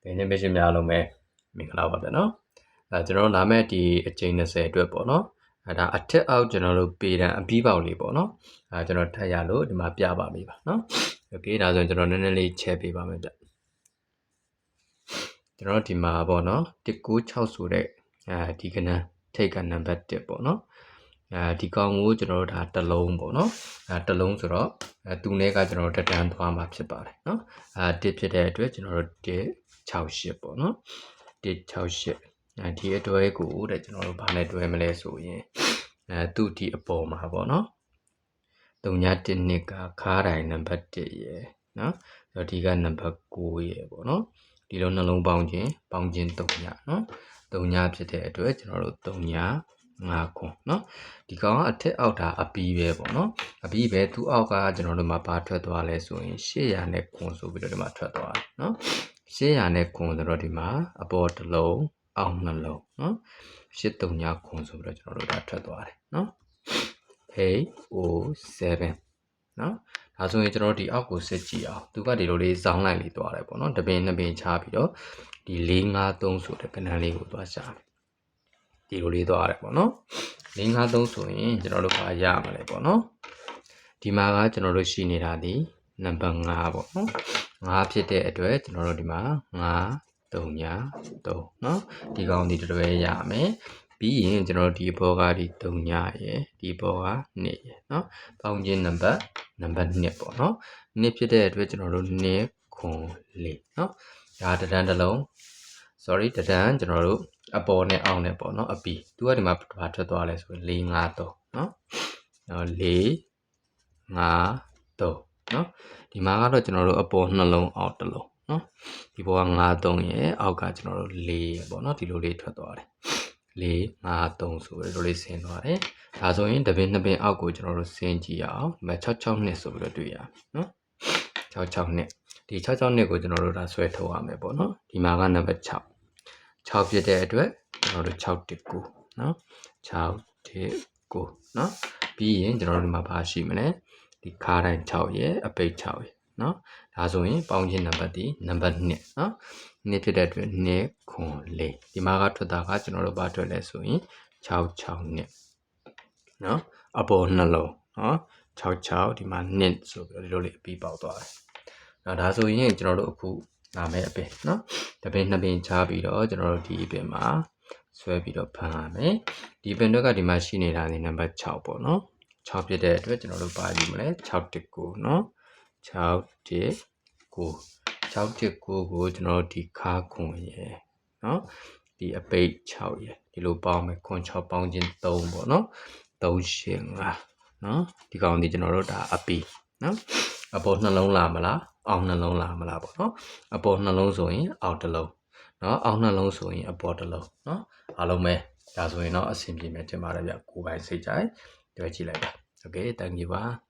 ။ဒီနေ့မရှင်များလုံးပဲမင်္ဂလာပါဗျာနော်။အဲကျွန်တော်လာမယ့်ဒီအချိန်20အတွက်ပေါ့နော်။အဲဒါအထက်အောက်ကျွန်တော်တို့ပေတံအပြီးပေါက်လေးပေါ့နော်။အဲကျွန်တော်ထပ်ရလို့ဒီမှာပြပါမိပါနော်။ Okay ဒါဆိုရင်ကျွန်တော်နည်းနည်းလေးချဲပေးပါမယ်ဗျ။ကျွန်တော်ဒီမှာပေါ့နော်1960ဆိုတဲ့အဲဒီကဏ္ဍထိတ်ကနံပါတ်1ပေါ့နော်အဲဒီကောင်ကိုကျွန်တော်တို့ဒါတလုံးပေါ့နော်အဲတလုံးဆိုတော့အဲသူနဲ့ကကျွန်တော်တို့တတန်းသွားမှာဖြစ်ပါတယ်နော်အဲတစ်ဖြစ်တဲ့အတွက်ကျွန်တော်တို့တစ် 68ပေါ့နော်168အဲဒီအတွဲကိုတဲ့ကျွန်တော်တို့ဘာနဲ့တွဲမလဲဆိုရင်အဲသူ့ဒီအပေါ်မှာပေါ့နော်3.1နှစ်ကခါတိုင်းနံပါတ်1ရယ်နော်ဆိုတော့ဒီကနံပါတ်9ရယ်ပေါ့နော်ဒီလိုနှလုံးပေါင်းခြင်းပေါင်းခြင်း3ညနော်3ညဖြစ်တဲ့အတွက်ကျွန်တော်တို့3ည5ခွန်းနော်ဒီကောင်ကအထက်အောက်ဒါအပီးပဲပေါ့နော်အပီးပဲသူ့အောက်ကကျွန်တော်တို့မှာဘာထွက်သွားလဲဆိုရင်800နဲ့ခွန်းဆိုပြီးတော့ဒီမှာထွက်သွားတယ်နော် 800နဲ့ခွန်ဆိုတော့ဒီမှာအပေါ်တစ်လုံးအောက်နှလုံးနော်839ခွန်ဆိုပြီးတော့ကျွန်တော်တို့ဒါထွက်သွားတယ်နော်807နော်ဒါဆိုရင်ကျွန်တော်တို့ဒီအောက်ကိုစစ်ကြည့်အောင်သူကဒီလိုလေးဇောင်းလိုက်လေးသွားတယ်ပေါ့နော်တပင်နှစ်ပင်ချပြီးတော့ဒီ653ဆိုတဲ့ကဏ္ဍလေးကိုသွားရှာတယ်ဒီလိုလေးသွားရတယ်ပေါ့နော်653ဆိုရင်ကျွန်တော်တို့ကရမှာလေပေါ့နော်ဒီမှာကကျွန်တော်တို့ရှိနေတာဒီနံပါတ်5ပေါ့နော် 5ဖြစ်တဲ့အတွက်ကျွန်တော်တို့ဒီမှာ5 3ညာ3เนาะဒီကောင်ဒီတစ်တွဲရမယ်ပြီးရင်ကျွန်တော်ဒီဘောကဒီ3ညရယ်ဒီဘောက2ရယ်เนาะပေါင်းခြင်းနံပါတ်နံပါတ်2ပေါ့เนาะ2ဖြစ်တဲ့အတွက်ကျွန်တော်တို့2ခွန်4เนาะဒါတဒန်းတစ်လုံး sorry တဒန်းကျွန်တော်တို့အပေါ်နဲ့အောက်နဲ့ပေါ့เนาะအပီသူကဒီမှာဘာထွက်သွားလဲဆိုရင်4 5 3เนาะ4 5 3 နော်ဒီမှာကတော့ကျွန်တော်တို့အပေါ်နှလုံးအောက်တစ်လုံးနော်ဒီပေါ်က53ရဲ့အောက်ကကျွန်တော်တို့4ပေါ့နော်ဒီလိုလေးထွက်သွားတယ်4 5 3ဆိုပြီးတော့လေးဆင်းသွားတယ်ဒါဆိုရင်တပင်းနှစ်ပင်းအောက်ကိုကျွန်တော်တို့ဆင်းကြည့်အောင်ဒီမှာ66နှစ်ဆိုပြီးတော့တွေ့ရနော်66နှစ်ဒီ66နှစ်ကိုကျွန်တော်တို့ဒါဆွဲထုတ်ရမယ်ပေါ့နော်ဒီမှာကနံပါတ်6 6ဖြစ်တဲ့အတွက်ကျွန်တော်တို့6 1 9နော်6 1 9နော်ပြီးရင်ကျွန်တော်တို့ဒီမှာဘာရှိမလဲ ဒီခါတိုင်း6ရဲ့အပိတ်6ရဲ့เนาะဒါဆိုရင်ပေါင်းခြင်းနံပါတ်ဒီနံပါတ်2เนาะ2ဖြစ်တဲ့အတွက်2ခွန်4ဒီမှာကထွက်တာကကျွန်တော်တို့ဘာထွက်လဲဆိုရင်6 6နှစ်เนาะအပေါ်နှလုံးเนาะ66ဒီမှာနှစ်ဆိုပြီးတော့ဒီလိုလေးအပြီးပေါက်သွားတယ်။နော်ဒါဆိုရင်ကျွန်တော်တို့အခုနာမည်အပင်เนาะတပင်နှစ်ပင်ချပြီးတော့ကျွန်တော်တို့ဒီအပင်မှာဆွဲပြီးတော့ဖမ်းရမယ်။ဒီပင်တော့ကဒီမှာရှိနေတာနေနံပါတ်6ပေါ့နော်။ 6ဖြစ်တဲ့အတွက်ကျွန်တော်တို့ပါယူမလဲ6တစ်9เนาะ6တစ်9 6တစ်9ကိုကျွန်တော်တို့ဒီခါခွန်ရယ်เนาะဒီအပိတ်6ရယ်ဒီလိုပေါင်းမယ်ခွန်6ပေါင်းခြင်း3ပေါ့နော်3ရှင်5เนาะဒီကောင်ဒီကျွန်တော်တို့ဒါအပီเนาะအပေါ်နှလုံးလာမလားအောက်နှလုံးလာမလားပေါ့နော်အပေါ်နှလုံးဆိုရင်အောက်တစ်လုံးเนาะအောက်နှလုံးဆိုရင်အပေါ်တစ်လုံးเนาะအားလုံးပဲဒါဆိုရင်တော့အဆင်ပြေမယ်တင်ပါတယ်ဗျကိုယ်ပိုင်စိတ်ကြိုက် တွေ့ကြည့်လိုက်ပါ okay thank you ပါ